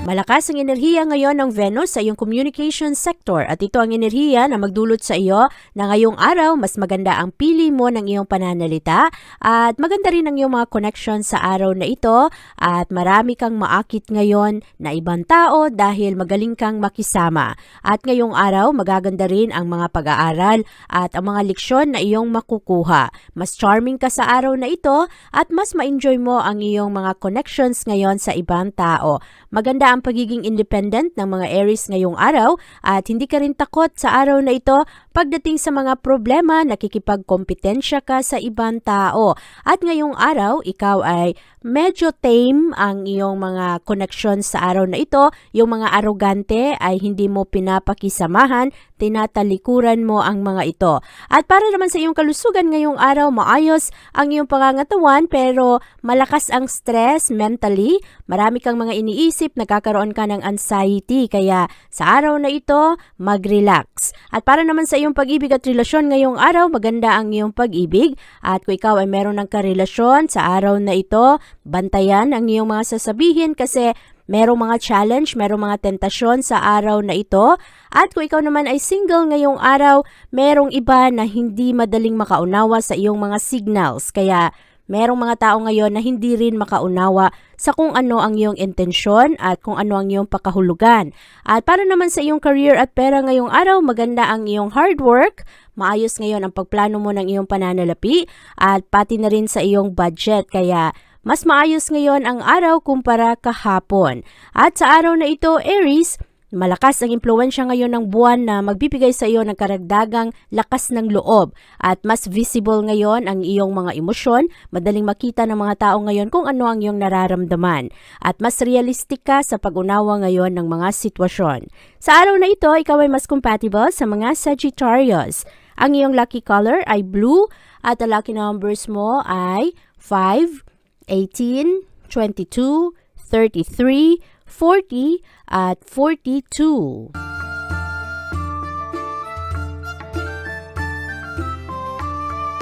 Malakas ang enerhiya ngayon ng Venus sa iyong communication sector at ito ang enerhiya na magdulot sa iyo na ngayong araw mas maganda ang pili mo ng iyong pananalita at maganda rin ang iyong mga connection sa araw na ito at marami kang maakit ngayon na ibang tao dahil magaling kang makisama. At ngayong araw magaganda rin ang mga pag-aaral at ang mga leksyon na iyong makukuha. Mas charming ka sa araw na ito at mas ma-enjoy mo ang iyong mga connections ngayon sa ibang tao. Maganda ang pagiging independent ng mga Aries ngayong araw at hindi ka rin takot sa araw na ito pagdating sa mga problema, nakikipagkompetensya ka sa ibang tao. At ngayong araw, ikaw ay medyo tame ang iyong mga connections sa araw na ito. Yung mga arogante ay hindi mo pinapakisamahan, tinatalikuran mo ang mga ito. At para naman sa iyong kalusugan ngayong araw, maayos ang iyong pangangatawan pero malakas ang stress mentally. Marami kang mga iniisip, nagkakaroon ka ng anxiety. Kaya sa araw na ito, mag-relax. At para naman sa iyong pag-ibig at relasyon ngayong araw, maganda ang iyong pag-ibig. At kung ikaw ay meron ng karelasyon sa araw na ito, bantayan ang iyong mga sasabihin kasi merong mga challenge, merong mga tentasyon sa araw na ito. At kung ikaw naman ay single ngayong araw, merong iba na hindi madaling makaunawa sa iyong mga signals. Kaya merong mga tao ngayon na hindi rin makaunawa sa kung ano ang iyong intensyon at kung ano ang iyong pakahulugan. At para naman sa iyong career at pera ngayong araw, maganda ang iyong hard work, maayos ngayon ang pagplano mo ng iyong pananalapi at pati na rin sa iyong budget. Kaya mas maayos ngayon ang araw kumpara kahapon. At sa araw na ito, Aries, Malakas ang impluensya ngayon ng buwan na magbibigay sa iyo ng karagdagang lakas ng loob at mas visible ngayon ang iyong mga emosyon, madaling makita ng mga tao ngayon kung ano ang iyong nararamdaman at mas realistic ka sa pag-unawa ngayon ng mga sitwasyon. Sa araw na ito, ikaw ay mas compatible sa mga Sagittarius. Ang iyong lucky color ay blue at ang lucky numbers mo ay 5, 18, 22, 33, 40 at 42.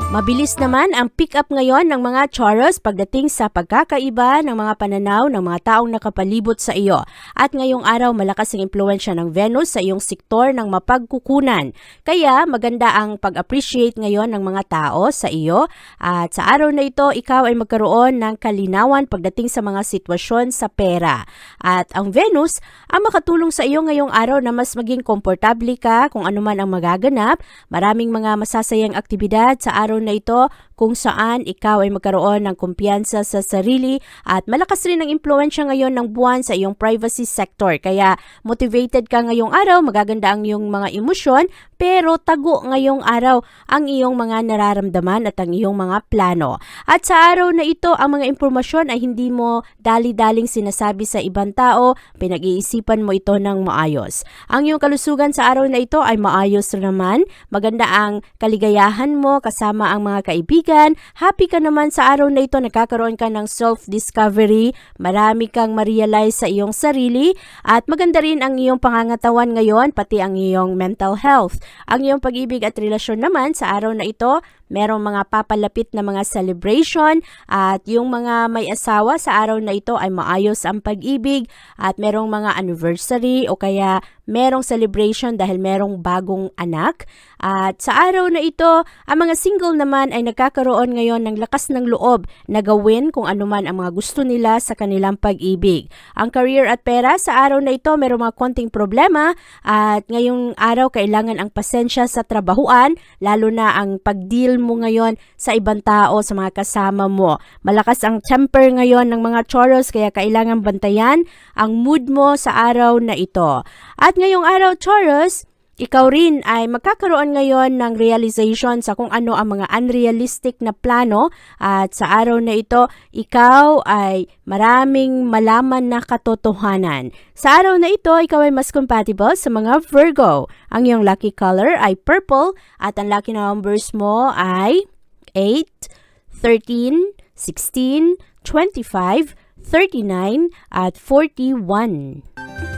Mabilis naman ang pick-up ngayon ng mga Taurus pagdating sa pagkakaiba ng mga pananaw ng mga taong nakapalibot sa iyo. At ngayong araw malakas ang impluensya ng Venus sa iyong sektor ng mapagkukunan. Kaya maganda ang pag-appreciate ngayon ng mga tao sa iyo. At sa araw na ito, ikaw ay magkaroon ng kalinawan pagdating sa mga sitwasyon sa pera. At ang Venus ang makatulong sa iyo ngayong araw na mas maging komportable ka kung ano man ang magaganap. Maraming mga masasayang aktibidad sa araw na ito kung saan ikaw ay magkaroon ng kumpiyansa sa sarili at malakas rin ang impluensya ngayon ng buwan sa iyong privacy sector. Kaya motivated ka ngayong araw, magaganda ang iyong mga emosyon, pero tago ngayong araw ang iyong mga nararamdaman at ang iyong mga plano. At sa araw na ito, ang mga impormasyon ay hindi mo dali-daling sinasabi sa ibang tao, pinag-iisipan mo ito ng maayos. Ang iyong kalusugan sa araw na ito ay maayos naman, maganda ang kaligayahan mo kasama ang mga kaibigan, happy ka naman sa araw na ito, nagkakaroon ka ng self-discovery, marami kang ma-realize sa iyong sarili, at maganda rin ang iyong pangangatawan ngayon, pati ang iyong mental health. Ang iyong pag-ibig at relasyon naman sa araw na ito, merong mga papalapit na mga celebration at yung mga may asawa sa araw na ito ay maayos ang pag-ibig at merong mga anniversary o kaya merong celebration dahil merong bagong anak. At sa araw na ito, ang mga single naman ay nagkakaroon ngayon ng lakas ng loob na gawin kung anuman ang mga gusto nila sa kanilang pag-ibig. Ang career at pera sa araw na ito merong mga konting problema at ngayong araw kailangan ang pasensya sa trabahuan lalo na ang pag-deal mo ngayon sa ibang tao, sa mga kasama mo. Malakas ang temper ngayon ng mga Taurus kaya kailangan bantayan ang mood mo sa araw na ito. At ngayong araw Taurus, ikaw rin ay magkakaroon ngayon ng realization sa kung ano ang mga unrealistic na plano at sa araw na ito, ikaw ay maraming malaman na katotohanan. Sa araw na ito, ikaw ay mas compatible sa mga Virgo. Ang iyong lucky color ay purple at ang lucky numbers mo ay 8, 13, 16, 25, 39 at 41.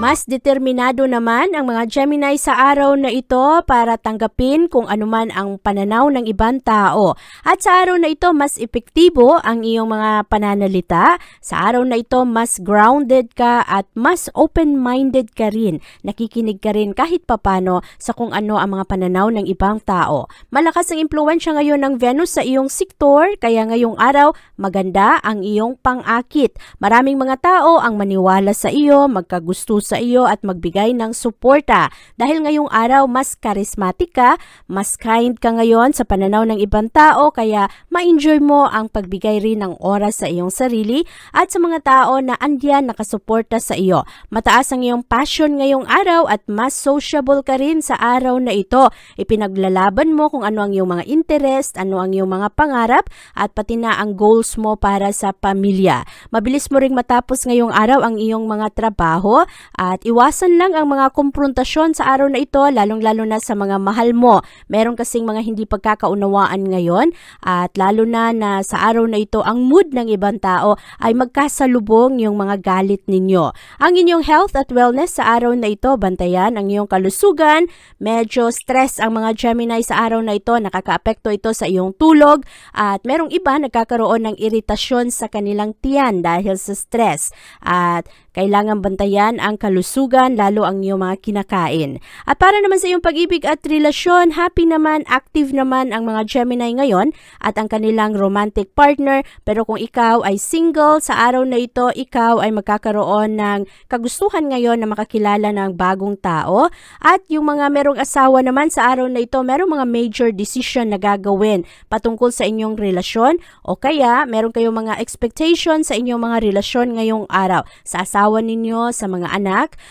Mas determinado naman ang mga Gemini sa araw na ito para tanggapin kung anuman ang pananaw ng ibang tao. At sa araw na ito, mas epektibo ang iyong mga pananalita. Sa araw na ito, mas grounded ka at mas open-minded ka rin. Nakikinig ka rin kahit papano sa kung ano ang mga pananaw ng ibang tao. Malakas ang impluensya ngayon ng Venus sa iyong sektor, kaya ngayong araw, maganda ang iyong pang-akit. Maraming mga tao ang maniwala sa iyo, magkagusto sa iyo at magbigay ng suporta. Dahil ngayong araw mas charismatic ka, mas kind ka ngayon sa pananaw ng ibang tao kaya ma-enjoy mo ang pagbigay rin ng oras sa iyong sarili at sa mga tao na andyan nakasuporta sa iyo. Mataas ang iyong passion ngayong araw at mas sociable ka rin sa araw na ito. Ipinaglalaban mo kung ano ang iyong mga interest, ano ang iyong mga pangarap at pati na ang goals mo para sa pamilya. Mabilis mo ring matapos ngayong araw ang iyong mga trabaho at iwasan lang ang mga komprontasyon sa araw na ito, lalong-lalo na sa mga mahal mo. Meron kasing mga hindi pagkakaunawaan ngayon at lalo na na sa araw na ito, ang mood ng ibang tao ay magkasalubong yung mga galit ninyo. Ang inyong health at wellness sa araw na ito, bantayan ang iyong kalusugan. Medyo stress ang mga Gemini sa araw na ito, nakakaapekto ito sa iyong tulog at merong iba nagkakaroon ng iritasyon sa kanilang tiyan dahil sa stress. At kailangan bantayan ang kalusugan, lalo ang iyong mga kinakain. At para naman sa iyong pag-ibig at relasyon, happy naman, active naman ang mga Gemini ngayon at ang kanilang romantic partner. Pero kung ikaw ay single, sa araw na ito, ikaw ay magkakaroon ng kagustuhan ngayon na makakilala ng bagong tao. At yung mga merong asawa naman sa araw na ito, merong mga major decision na gagawin patungkol sa inyong relasyon o kaya meron kayong mga expectation sa inyong mga relasyon ngayong araw. Sa asawa ninyo, sa mga anak.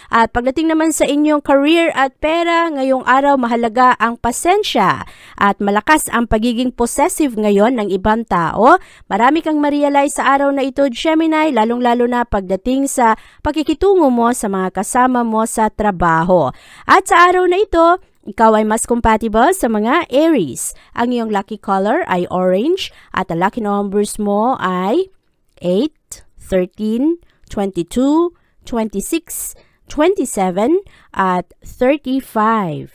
At pagdating naman sa inyong career at pera, ngayong araw mahalaga ang pasensya at malakas ang pagiging possessive ngayon ng ibang tao. Marami kang ma-realize sa araw na ito, Gemini, lalong-lalo na pagdating sa pakikitungo mo sa mga kasama mo sa trabaho. At sa araw na ito, ikaw ay mas compatible sa mga Aries. Ang iyong lucky color ay orange at ang lucky numbers mo ay 8, 13, 22, 26, 27, at 35.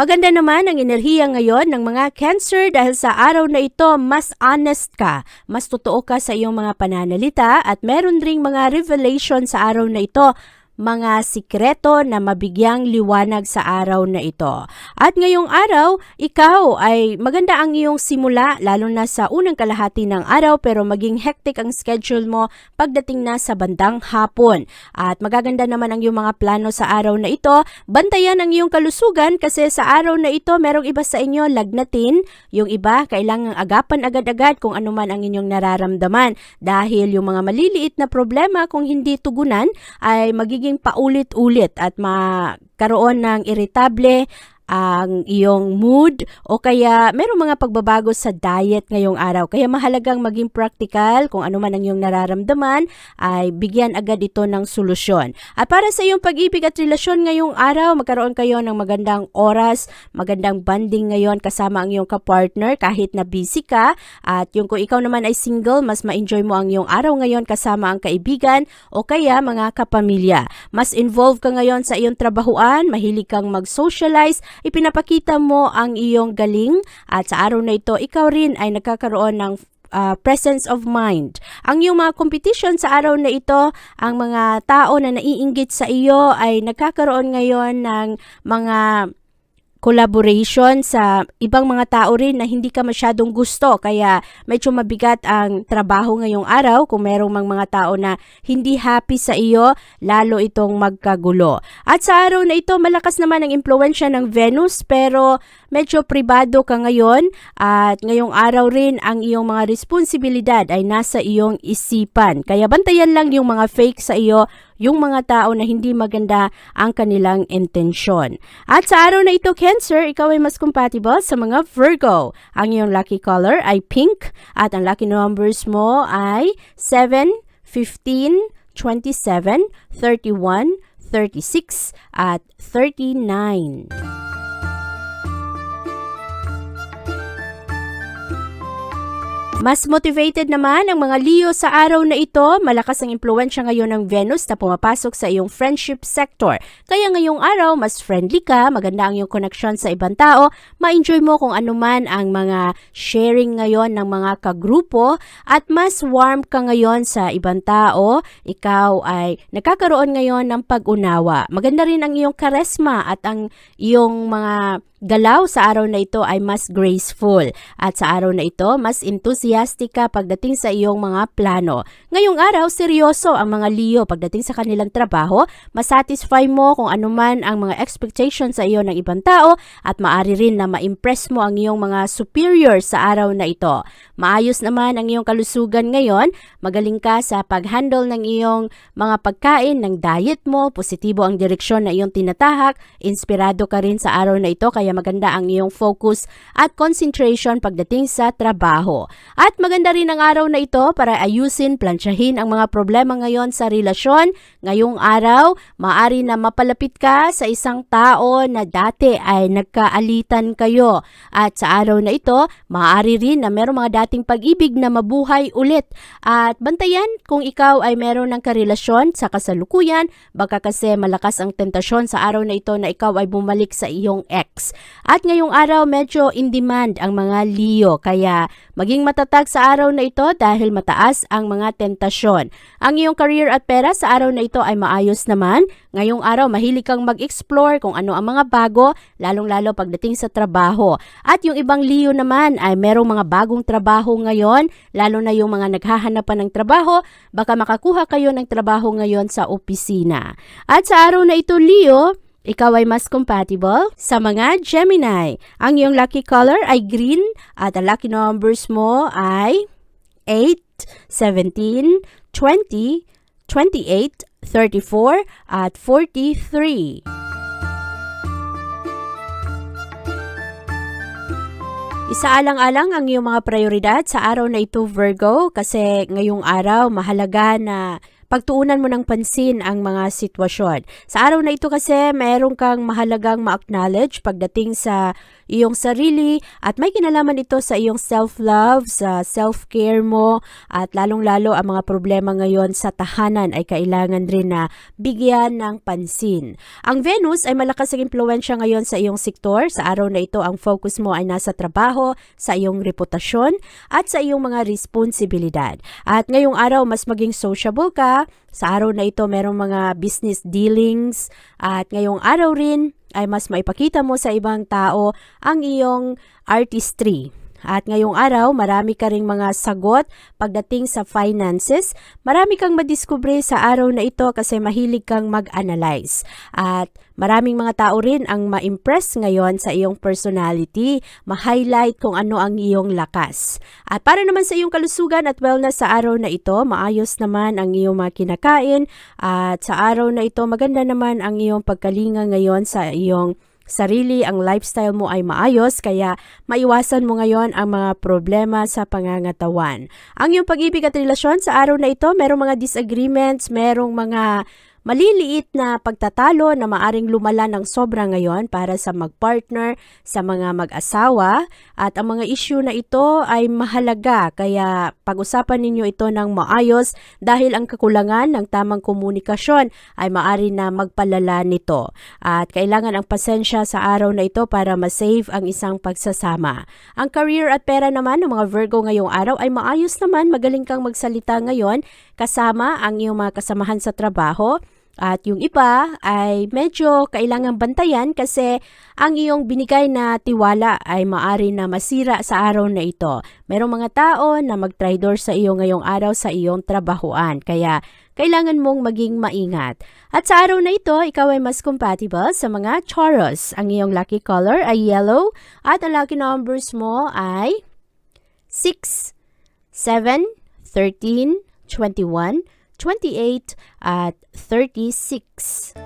Maganda naman ang enerhiya ngayon ng mga Cancer dahil sa araw na ito mas honest ka, mas totoo ka sa iyong mga pananalita at meron ring mga revelation sa araw na ito mga sikreto na mabigyang liwanag sa araw na ito. At ngayong araw, ikaw ay maganda ang iyong simula lalo na sa unang kalahati ng araw pero maging hectic ang schedule mo pagdating na sa bandang hapon. At magaganda naman ang iyong mga plano sa araw na ito. Bantayan ang iyong kalusugan kasi sa araw na ito merong iba sa inyo lagnatin, yung iba kailangang agapan agad-agad kung ano man ang inyong nararamdaman dahil yung mga maliliit na problema kung hindi tugunan ay magiging paulit-ulit at magkaroon ng irritable ang iyong mood o kaya merong mga pagbabago sa diet ngayong araw. Kaya mahalagang maging practical kung ano man ang iyong nararamdaman ay bigyan agad ito ng solusyon. At para sa iyong pag-ibig at relasyon ngayong araw, magkaroon kayo ng magandang oras, magandang banding ngayon kasama ang iyong kapartner kahit na busy ka. At yung kung ikaw naman ay single, mas ma-enjoy mo ang iyong araw ngayon kasama ang kaibigan o kaya mga kapamilya. Mas involved ka ngayon sa iyong trabahuan, mahilig kang mag-socialize ipinapakita mo ang iyong galing at sa araw na ito, ikaw rin ay nagkakaroon ng uh, presence of mind. Ang iyong mga competition sa araw na ito, ang mga tao na naiinggit sa iyo ay nagkakaroon ngayon ng mga collaboration sa ibang mga tao rin na hindi ka masyadong gusto kaya medyo mabigat ang trabaho ngayong araw kung merong mang mga tao na hindi happy sa iyo lalo itong magkagulo. At sa araw na ito malakas naman ang impluensya ng Venus pero medyo pribado ka ngayon at ngayong araw rin ang iyong mga responsibilidad ay nasa iyong isipan. Kaya bantayan lang yung mga fake sa iyo yung mga tao na hindi maganda ang kanilang intensyon. At sa araw na ito, Cancer, ikaw ay mas compatible sa mga Virgo. Ang iyong lucky color ay pink at ang lucky numbers mo ay 7, 15, 27, 31, 36 at 39. Mas motivated naman ang mga Leo sa araw na ito. Malakas ang impluensya ngayon ng Venus na pumapasok sa iyong friendship sector. Kaya ngayong araw, mas friendly ka, maganda ang iyong connection sa ibang tao, ma-enjoy mo kung ano man ang mga sharing ngayon ng mga kagrupo at mas warm ka ngayon sa ibang tao. Ikaw ay nagkakaroon ngayon ng pag-unawa. Maganda rin ang iyong karesma at ang iyong mga Galaw sa araw na ito ay mas graceful at sa araw na ito mas enthusiastic ka pagdating sa iyong mga plano. Ngayong araw, seryoso ang mga Leo pagdating sa kanilang trabaho, masatisfy mo kung anuman ang mga expectations sa iyo ng ibang tao at maari rin na ma-impress mo ang iyong mga superior sa araw na ito. Maayos naman ang iyong kalusugan ngayon, magaling ka sa pag-handle ng iyong mga pagkain, ng diet mo, positibo ang direksyon na iyong tinatahak, inspirado ka rin sa araw na ito kaya maganda ang iyong focus at concentration pagdating sa trabaho. At maganda rin ang araw na ito para ayusin, plansyahin ang mga problema ngayon sa relasyon. Ngayong araw, maari na mapalapit ka sa isang tao na dati ay nagkaalitan kayo. At sa araw na ito, maaari rin na meron mga dating pag-ibig na mabuhay ulit. At bantayan kung ikaw ay meron ng karelasyon sa kasalukuyan, baka kasi malakas ang tentasyon sa araw na ito na ikaw ay bumalik sa iyong ex. At ngayong araw medyo in demand ang mga Leo kaya maging matatag sa araw na ito dahil mataas ang mga tentasyon. Ang iyong career at pera sa araw na ito ay maayos naman. Ngayong araw mahilig kang mag-explore kung ano ang mga bago, lalong-lalo pagdating sa trabaho. At yung ibang Leo naman ay merong mga bagong trabaho ngayon, lalo na yung mga naghahanap pa ng trabaho, baka makakuha kayo ng trabaho ngayon sa opisina. At sa araw na ito, Leo, ikaw ay mas compatible sa mga Gemini. Ang iyong lucky color ay green at ang lucky numbers mo ay 8, 17, 20, 28, 34 at 43. Isaalang-alang ang iyong mga prioridad sa araw na ito Virgo kasi ngayong araw mahalaga na pagtuunan mo ng pansin ang mga sitwasyon. Sa araw na ito kasi, mayroon kang mahalagang ma-acknowledge pagdating sa iyong sarili at may kinalaman ito sa iyong self-love, sa self-care mo at lalong-lalo ang mga problema ngayon sa tahanan ay kailangan rin na bigyan ng pansin. Ang Venus ay malakas ang impluensya ngayon sa iyong sektor. Sa araw na ito, ang focus mo ay nasa trabaho, sa iyong reputasyon at sa iyong mga responsibilidad. At ngayong araw, mas maging sociable ka, sa araw na ito, merong mga business dealings at ngayong araw rin ay mas maipakita mo sa ibang tao ang iyong artistry. At ngayong araw, marami ka ring mga sagot pagdating sa finances. Marami kang madiskubre sa araw na ito kasi mahilig kang mag-analyze. At maraming mga tao rin ang ma-impress ngayon sa iyong personality, ma-highlight kung ano ang iyong lakas. At para naman sa iyong kalusugan at wellness sa araw na ito, maayos naman ang iyong mga kinakain. At sa araw na ito, maganda naman ang iyong pagkalinga ngayon sa iyong sarili, ang lifestyle mo ay maayos, kaya maiwasan mo ngayon ang mga problema sa pangangatawan. Ang iyong pag-ibig at relasyon sa araw na ito, merong mga disagreements, merong mga maliliit na pagtatalo na maaring lumala ng sobra ngayon para sa magpartner, sa mga mag-asawa. At ang mga issue na ito ay mahalaga. Kaya pag-usapan ninyo ito ng maayos dahil ang kakulangan ng tamang komunikasyon ay maari na magpalala nito. At kailangan ang pasensya sa araw na ito para ma-save ang isang pagsasama. Ang career at pera naman ng mga Virgo ngayong araw ay maayos naman, magaling kang magsalita ngayon kasama ang iyong mga kasamahan sa trabaho. At yung iba ay medyo kailangang bantayan kasi ang iyong binigay na tiwala ay maari na masira sa araw na ito. Merong mga tao na magtraidor sa iyo ngayong araw sa iyong trabahuan. Kaya kailangan mong maging maingat. At sa araw na ito, ikaw ay mas compatible sa mga Taurus. Ang iyong lucky color ay yellow at ang lucky numbers mo ay 6, 7, 13, 21, 28 at 36.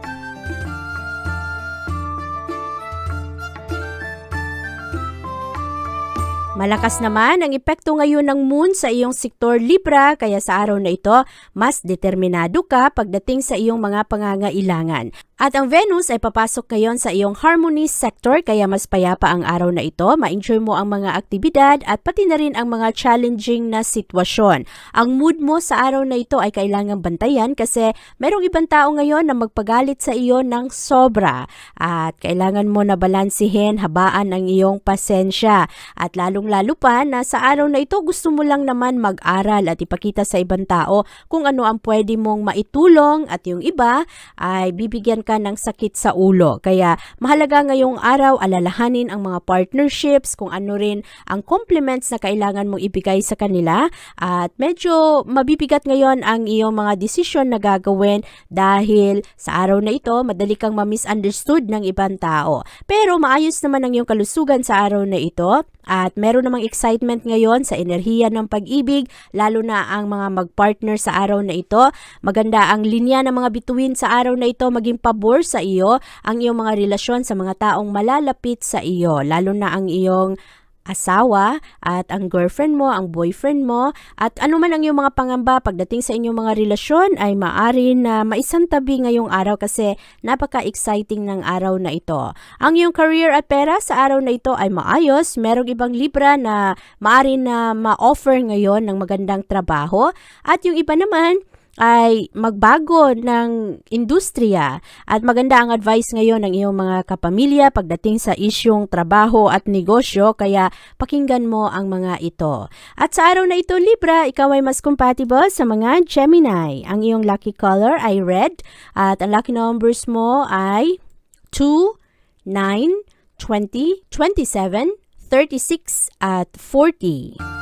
Malakas naman ang epekto ngayon ng moon sa iyong sektor Libra kaya sa araw na ito, mas determinado ka pagdating sa iyong mga pangangailangan. At ang Venus ay papasok ngayon sa iyong harmony sector kaya mas payapa ang araw na ito. Ma-enjoy mo ang mga aktibidad at pati na rin ang mga challenging na sitwasyon. Ang mood mo sa araw na ito ay kailangang bantayan kasi merong ibang tao ngayon na magpagalit sa iyo ng sobra. At kailangan mo na balansihin, habaan ang iyong pasensya. At lalong-lalo pa na sa araw na ito gusto mo lang naman mag-aral at ipakita sa ibang tao kung ano ang pwede mong maitulong at yung iba ay bibigyan ka ng sakit sa ulo. Kaya mahalaga ngayong araw alalahanin ang mga partnerships, kung ano rin ang compliments na kailangan mong ibigay sa kanila at medyo mabibigat ngayon ang iyong mga desisyon na gagawin dahil sa araw na ito madali kang ma-misunderstood ng ibang tao. Pero maayos naman ang iyong kalusugan sa araw na ito at meron namang excitement ngayon sa enerhiya ng pag-ibig lalo na ang mga mag-partner sa araw na ito. Maganda ang linya ng mga bituin sa araw na ito maging pabor sa iyo ang iyong mga relasyon sa mga taong malalapit sa iyo lalo na ang iyong asawa at ang girlfriend mo, ang boyfriend mo at ano man ang iyong mga pangamba pagdating sa inyong mga relasyon ay maari na maisantabi ngayong araw kasi napaka-exciting ng araw na ito. Ang iyong career at pera sa araw na ito ay maayos. Merong ibang libra na maari na ma-offer ngayon ng magandang trabaho at yung iba naman ay magbago ng industriya at maganda ang advice ngayon ng iyong mga kapamilya pagdating sa isyong trabaho at negosyo kaya pakinggan mo ang mga ito. At sa araw na ito Libra, ikaw ay mas compatible sa mga Gemini. Ang iyong lucky color ay red at ang lucky numbers mo ay 2, 9, 20, 27, 36 at 40.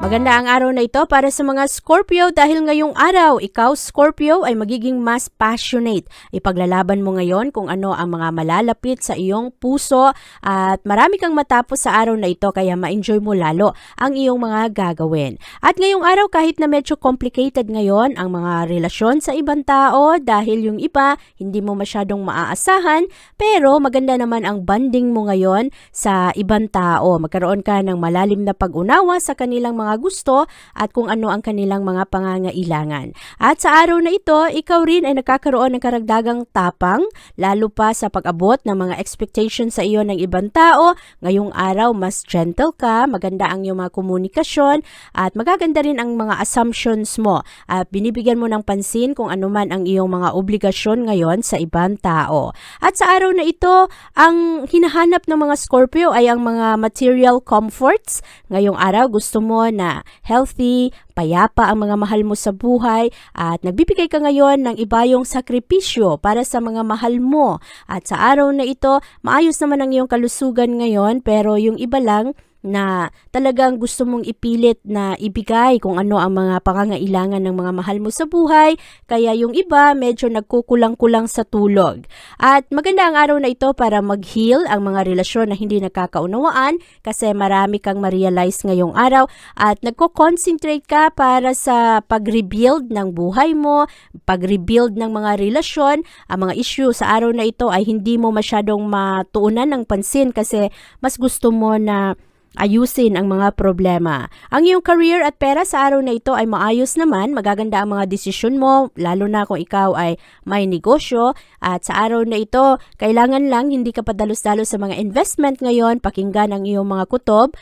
Maganda ang araw na ito para sa mga Scorpio dahil ngayong araw, ikaw Scorpio ay magiging mas passionate. Ipaglalaban mo ngayon kung ano ang mga malalapit sa iyong puso at marami kang matapos sa araw na ito kaya ma-enjoy mo lalo ang iyong mga gagawin. At ngayong araw kahit na medyo complicated ngayon ang mga relasyon sa ibang tao dahil yung iba hindi mo masyadong maaasahan pero maganda naman ang bonding mo ngayon sa ibang tao. Magkaroon ka ng malalim na pag-unawa sa kanilang mga gusto at kung ano ang kanilang mga pangangailangan. At sa araw na ito, ikaw rin ay nakakaroon ng karagdagang tapang, lalo pa sa pag-abot ng mga expectations sa iyo ng ibang tao. Ngayong araw, mas gentle ka, maganda ang iyong mga komunikasyon, at magaganda rin ang mga assumptions mo. At binibigyan mo ng pansin kung ano man ang iyong mga obligasyon ngayon sa ibang tao. At sa araw na ito, ang hinahanap ng mga Scorpio ay ang mga material comforts. Ngayong araw, gusto mo na healthy, payapa ang mga mahal mo sa buhay at nagbibigay ka ngayon ng ibayong sakripisyo para sa mga mahal mo. At sa araw na ito, maayos naman ang iyong kalusugan ngayon pero yung iba lang na talagang gusto mong ipilit na ibigay kung ano ang mga pangangailangan ng mga mahal mo sa buhay, kaya yung iba medyo nagkukulang-kulang sa tulog. At maganda ang araw na ito para mag-heal ang mga relasyon na hindi nakakaunawaan kasi marami kang ma-realize ngayong araw at nagko-concentrate ka para sa pag-rebuild ng buhay mo, pag-rebuild ng mga relasyon. Ang mga issue sa araw na ito ay hindi mo masyadong matuunan ng pansin kasi mas gusto mo na ayusin ang mga problema. Ang iyong career at pera sa araw na ito ay maayos naman, magaganda ang mga desisyon mo, lalo na kung ikaw ay may negosyo. At sa araw na ito, kailangan lang hindi ka padalos-dalos sa mga investment ngayon, pakinggan ang iyong mga kutob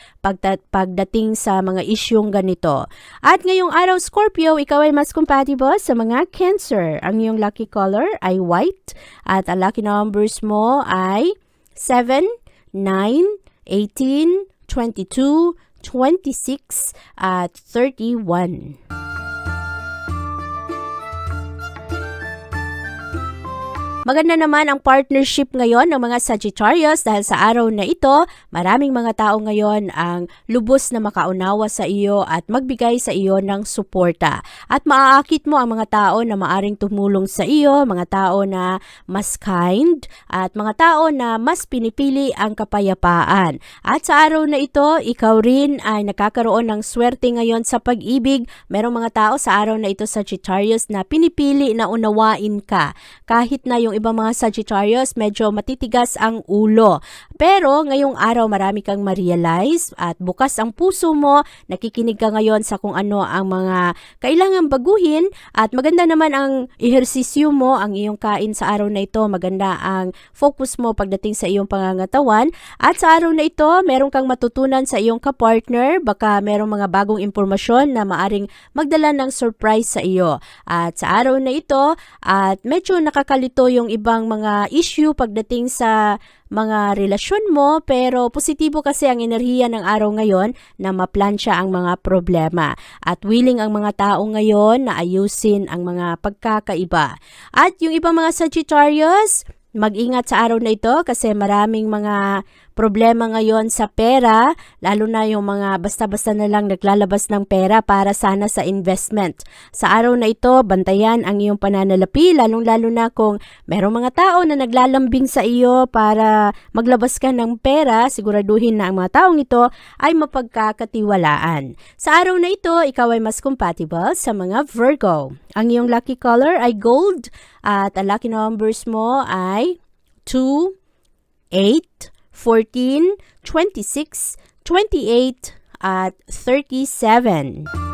pagdating sa mga isyong ganito. At ngayong araw, Scorpio, ikaw ay mas compatible sa mga Cancer. Ang iyong lucky color ay white at ang lucky numbers mo ay 7, 9, 18, 22, 26, at 31. Maganda naman ang partnership ngayon ng mga Sagittarius dahil sa araw na ito, maraming mga tao ngayon ang lubos na makaunawa sa iyo at magbigay sa iyo ng suporta. At maaakit mo ang mga tao na maaring tumulong sa iyo, mga tao na mas kind at mga tao na mas pinipili ang kapayapaan. At sa araw na ito, ikaw rin ay nakakaroon ng swerte ngayon sa pag-ibig. Merong mga tao sa araw na ito Sagittarius na pinipili na unawain ka. Kahit na yung ibang mga Sagittarius, medyo matitigas ang ulo. Pero ngayong araw marami kang ma-realize at bukas ang puso mo, nakikinig ka ngayon sa kung ano ang mga kailangan baguhin. At maganda naman ang ehersisyo mo, ang iyong kain sa araw na ito, maganda ang focus mo pagdating sa iyong pangangatawan. At sa araw na ito, meron kang matutunan sa iyong kapartner, baka merong mga bagong impormasyon na maaring magdala ng surprise sa iyo. At sa araw na ito, at medyo nakakalito yung ibang mga issue pagdating sa mga relasyon mo pero positibo kasi ang enerhiya ng araw ngayon na maplansya ang mga problema at willing ang mga tao ngayon na ayusin ang mga pagkakaiba. At yung ibang mga Sagittarius, mag-ingat sa araw na ito kasi maraming mga problema ngayon sa pera, lalo na yung mga basta-basta na lang naglalabas ng pera para sana sa investment. Sa araw na ito, bantayan ang iyong pananalapi, lalong-lalo na kung merong mga tao na naglalambing sa iyo para maglabas ka ng pera, siguraduhin na ang mga taong ito ay mapagkakatiwalaan. Sa araw na ito, ikaw ay mas compatible sa mga Virgo. Ang iyong lucky color ay gold at ang lucky numbers mo ay 2, 8, 14, 26, 28, at 37.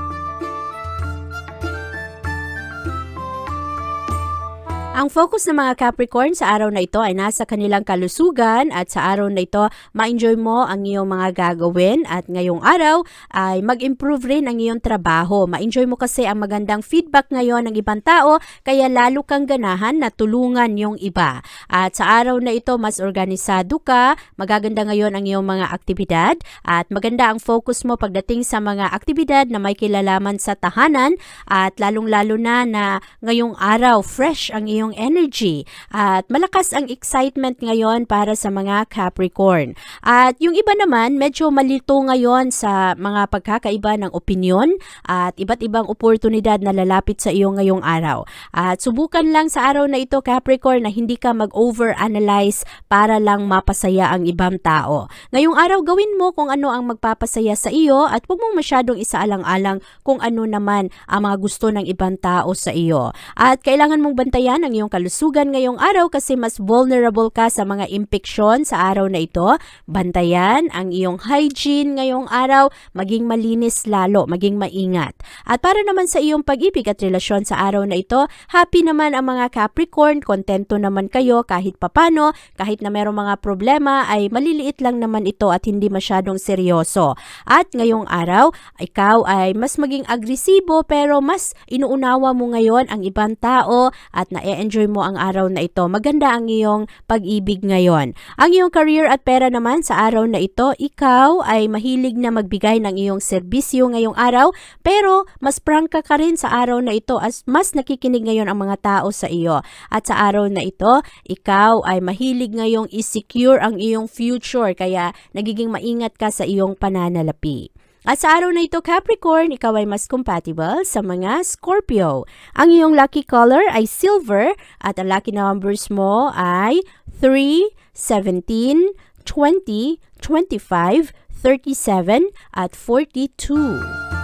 Ang focus ng mga Capricorn sa araw na ito ay nasa kanilang kalusugan at sa araw na ito, ma-enjoy mo ang iyong mga gagawin at ngayong araw ay mag-improve rin ang iyong trabaho. Ma-enjoy mo kasi ang magandang feedback ngayon ng ibang tao kaya lalo kang ganahan na tulungan yung iba. At sa araw na ito, mas organisado ka, magaganda ngayon ang iyong mga aktibidad at maganda ang focus mo pagdating sa mga aktibidad na may kilalaman sa tahanan at lalong-lalo na na ngayong araw fresh ang iyong energy at malakas ang excitement ngayon para sa mga Capricorn. At yung iba naman, medyo malito ngayon sa mga pagkakaiba ng opinion at iba't ibang oportunidad na lalapit sa iyo ngayong araw. At subukan lang sa araw na ito, Capricorn, na hindi ka mag-overanalyze para lang mapasaya ang ibang tao. Ngayong araw, gawin mo kung ano ang magpapasaya sa iyo at huwag mong masyadong isaalang-alang kung ano naman ang mga gusto ng ibang tao sa iyo. At kailangan mong bantayan ang iyong kalusugan ngayong araw kasi mas vulnerable ka sa mga impeksyon sa araw na ito. Bantayan ang iyong hygiene ngayong araw, maging malinis lalo, maging maingat. At para naman sa iyong pag-ibig at relasyon sa araw na ito, happy naman ang mga Capricorn, kontento naman kayo kahit papano, kahit na merong mga problema ay maliliit lang naman ito at hindi masyadong seryoso. At ngayong araw, ikaw ay mas maging agresibo pero mas inuunawa mo ngayon ang ibang tao at na-enjoy mo ang araw na ito. Maganda ang iyong pag-ibig ngayon. Ang iyong career at pera naman sa araw na ito, ikaw ay mahilig na magbigay ng iyong serbisyo ngayong araw pero mas prangka ka rin sa araw na ito as mas nakikinig ngayon ang mga tao sa iyo. At sa araw na ito, ikaw ay mahilig ngayong i-secure ang iyong future kaya nagiging maingat ka sa iyong pananalapi. At sa araw na ito, Capricorn, ikaw ay mas compatible sa mga Scorpio. Ang iyong lucky color ay silver at ang lucky numbers mo ay 3, 17, 20, 25, 37, at 42.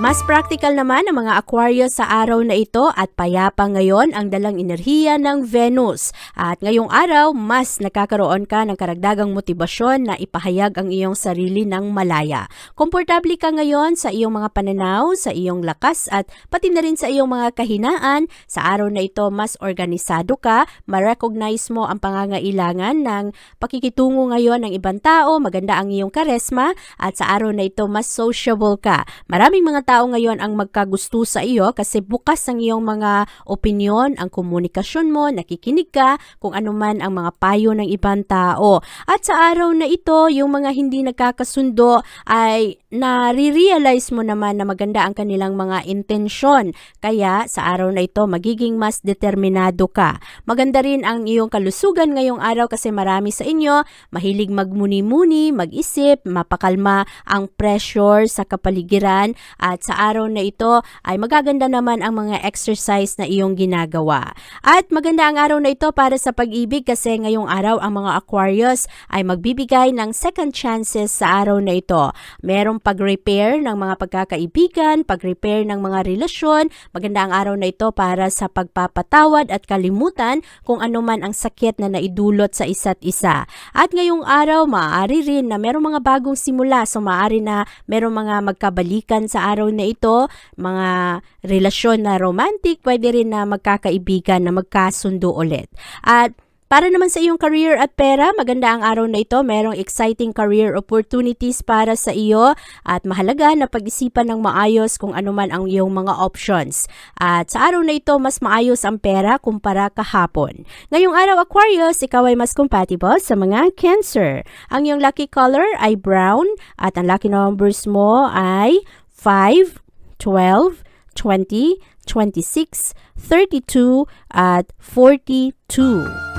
Mas practical naman ang mga Aquarius sa araw na ito at payapa ngayon ang dalang enerhiya ng Venus. At ngayong araw, mas nakakaroon ka ng karagdagang motibasyon na ipahayag ang iyong sarili ng malaya. Komportable ka ngayon sa iyong mga pananaw, sa iyong lakas at pati na rin sa iyong mga kahinaan. Sa araw na ito, mas organisado ka, ma-recognize mo ang pangangailangan ng pakikitungo ngayon ng ibang tao, maganda ang iyong karesma at sa araw na ito, mas sociable ka. Maraming mga tao ngayon ang magkagusto sa iyo kasi bukas ang iyong mga opinyon, ang komunikasyon mo, nakikinig ka kung ano man ang mga payo ng ibang tao. At sa araw na ito, yung mga hindi nagkakasundo ay nare-realize mo naman na maganda ang kanilang mga intensyon. Kaya sa araw na ito, magiging mas determinado ka. Maganda rin ang iyong kalusugan ngayong araw kasi marami sa inyo mahilig magmuni-muni, mag-isip, mapakalma ang pressure sa kapaligiran at sa araw na ito ay magaganda naman ang mga exercise na iyong ginagawa. At maganda ang araw na ito para sa pag-ibig kasi ngayong araw ang mga Aquarius ay magbibigay ng second chances sa araw na ito. Merong pag-repair ng mga pagkakaibigan, pag-repair ng mga relasyon. Maganda ang araw na ito para sa pagpapatawad at kalimutan kung ano man ang sakit na naidulot sa isa't isa. At ngayong araw, maaari rin na merong mga bagong simula. So maaari na merong mga magkabalikan sa araw na ito, mga relasyon na romantic, pwede rin na magkakaibigan na magkasundo ulit. At para naman sa iyong career at pera, maganda ang araw na ito. Merong exciting career opportunities para sa iyo at mahalaga na pag-isipan ng maayos kung ano man ang iyong mga options. At sa araw na ito, mas maayos ang pera kumpara kahapon. Ngayong araw Aquarius, ikaw ay mas compatible sa mga Cancer. Ang iyong lucky color ay brown at ang lucky numbers mo ay 5, 12, 20, 26, 32 at 42.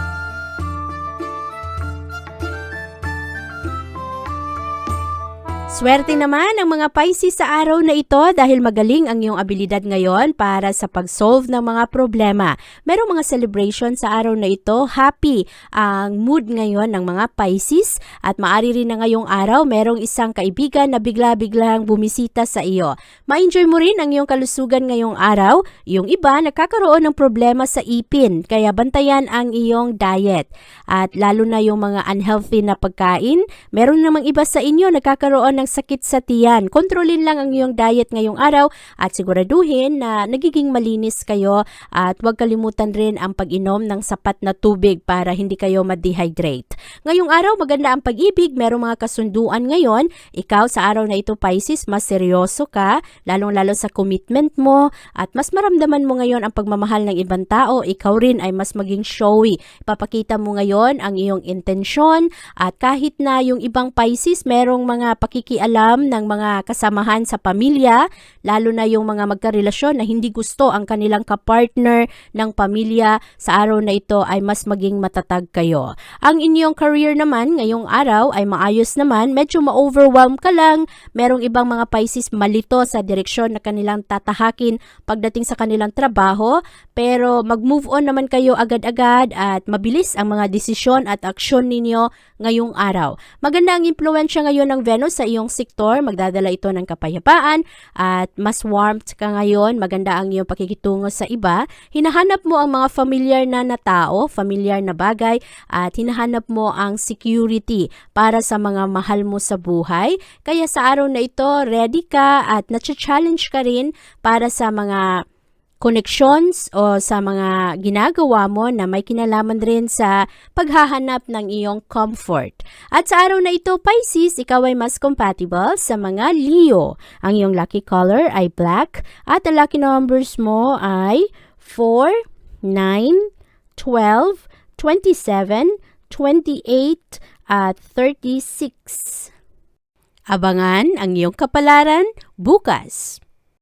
Swerte naman ang mga Pisces sa araw na ito dahil magaling ang iyong abilidad ngayon para sa pag-solve ng mga problema. Merong mga celebration sa araw na ito. Happy ang mood ngayon ng mga Pisces at maari rin na ngayong araw merong isang kaibigan na bigla-biglang bumisita sa iyo. Ma-enjoy mo rin ang iyong kalusugan ngayong araw. Yung iba nakakaroon ng problema sa ipin kaya bantayan ang iyong diet. At lalo na yung mga unhealthy na pagkain, meron namang iba sa inyo nagkakaroon ng sakit sa tiyan. Kontrolin lang ang iyong diet ngayong araw at siguraduhin na nagiging malinis kayo at huwag kalimutan rin ang pag-inom ng sapat na tubig para hindi kayo ma-dehydrate. Ngayong araw maganda ang pag-ibig, merong mga kasunduan ngayon. Ikaw sa araw na ito Pisces, mas seryoso ka, lalong-lalo sa commitment mo at mas maramdaman mo ngayon ang pagmamahal ng ibang tao. Ikaw rin ay mas maging showy. Ipapakita mo ngayon ang iyong intensyon at kahit na yung ibang Pisces merong mga pakikialam ng mga kasamahan sa pamilya, lalo na yung mga magkarelasyon na hindi gusto ang kanilang kapartner ng pamilya sa araw na ito ay mas maging matatag kayo. Ang inyong career naman ngayong araw ay maayos naman, medyo ma-overwhelm ka lang, merong ibang mga Pisces malito sa direksyon na kanilang tatahakin pagdating sa kanilang trabaho, pero mag-move on naman kayo agad-agad at mabilis ang mga desisyon at aksyon ninyo ngayong araw. Maganda ang impluensya ngayon ng Venus sa iyong sektor, magdadala ito ng kapayapaan at mas warmth ka ngayon, maganda ang iyong pakikitungo sa iba. Hinahanap mo ang mga familiar na na tao, familiar na bagay at hinahanap mo ang security para sa mga mahal mo sa buhay. Kaya sa araw na ito, ready ka at na-challenge ka rin para sa mga connections o sa mga ginagawa mo na may kinalaman rin sa paghahanap ng iyong comfort. At sa araw na ito, Pisces, ikaw ay mas compatible sa mga Leo. Ang iyong lucky color ay black at ang lucky numbers mo ay 4, 9, 12, 27, 28 at 36. Abangan ang iyong kapalaran bukas.